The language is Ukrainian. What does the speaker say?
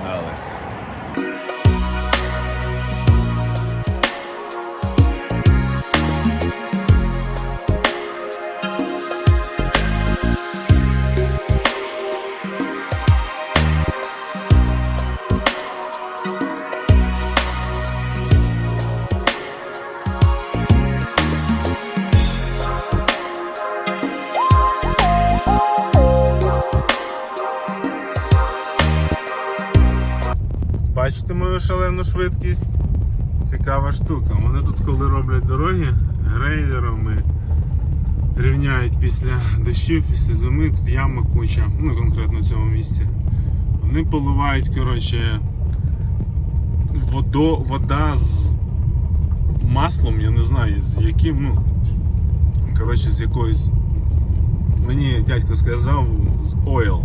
another. Бачите мою шалену швидкість? Цікава штука. Вони тут, коли роблять дороги грейдерами, рівняють після дощів, після зими, тут яма куча, ну конкретно в цьому місці. Вони поливають, коротше, водо, вода з маслом, я не знаю, з яким, ну, коротше, з якоюсь. Мені дядько сказав з oil.